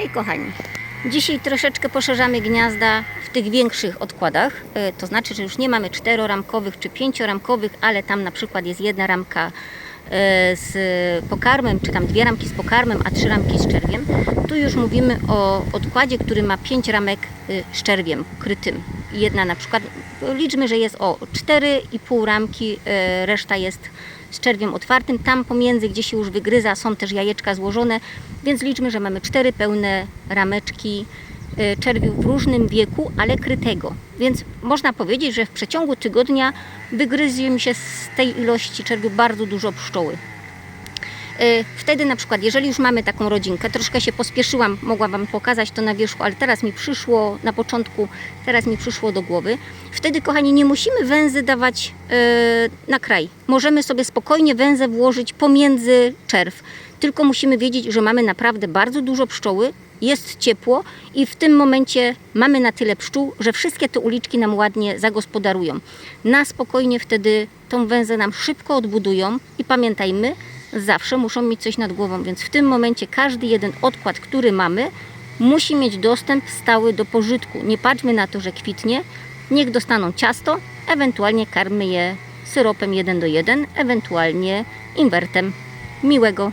Hej kochani, dzisiaj troszeczkę poszerzamy gniazda w tych większych odkładach, E, to znaczy, że już nie mamy czteroramkowych czy pięcioramkowych, ale tam na przykład jest jedna ramka e, z pokarmem, czy tam dwie ramki z pokarmem, a trzy ramki z czerwiem. Tu już mówimy o odkładzie, który ma pięć ramek y, z czerwiem krytym. Jedna na przykład, liczmy, że jest o 4,5 ramki, e, reszta jest z czerwiem otwartym. Tam pomiędzy, gdzie się już wygryza, są też jajeczka złożone, więc liczmy, że mamy cztery pełne rameczki e, czerwiu w różnym wieku, ale krytego. Więc można powiedzieć, że w przeciągu tygodnia wygryzie mi się z tej ilości czerwiu bardzo dużo pszczoły. E, Wtedy na przykład, jeżeli już mamy taką rodzinkę, troszkę się pospieszyłam, mogłam Wam pokazać to na wierzchu, ale teraz mi przyszło na początku, teraz mi przyszło do głowy. Wtedy, kochani, nie musimy węzy dawać e, na kraj. Możemy sobie spokojnie węzę włożyć pomiędzy czerw. Tylko musimy wiedzieć, że mamy naprawdę bardzo dużo pszczoły, jest ciepło i w tym momencie mamy na tyle pszczół, że wszystkie te uliczki nam ładnie zagospodarują. Na spokojnie wtedy tą węzę nam szybko odbudują i pamiętajmy, zawsze muszą mieć coś nad głową, więc w tym momencie każdy jeden odkład, który mamy, musi mieć dostęp stały do pożytku. Nie patrzmy na to, że kwitnie, niech dostaną ciasto, ewentualnie karmy je syropem 1 do 1, ewentualnie inwertem. Miłego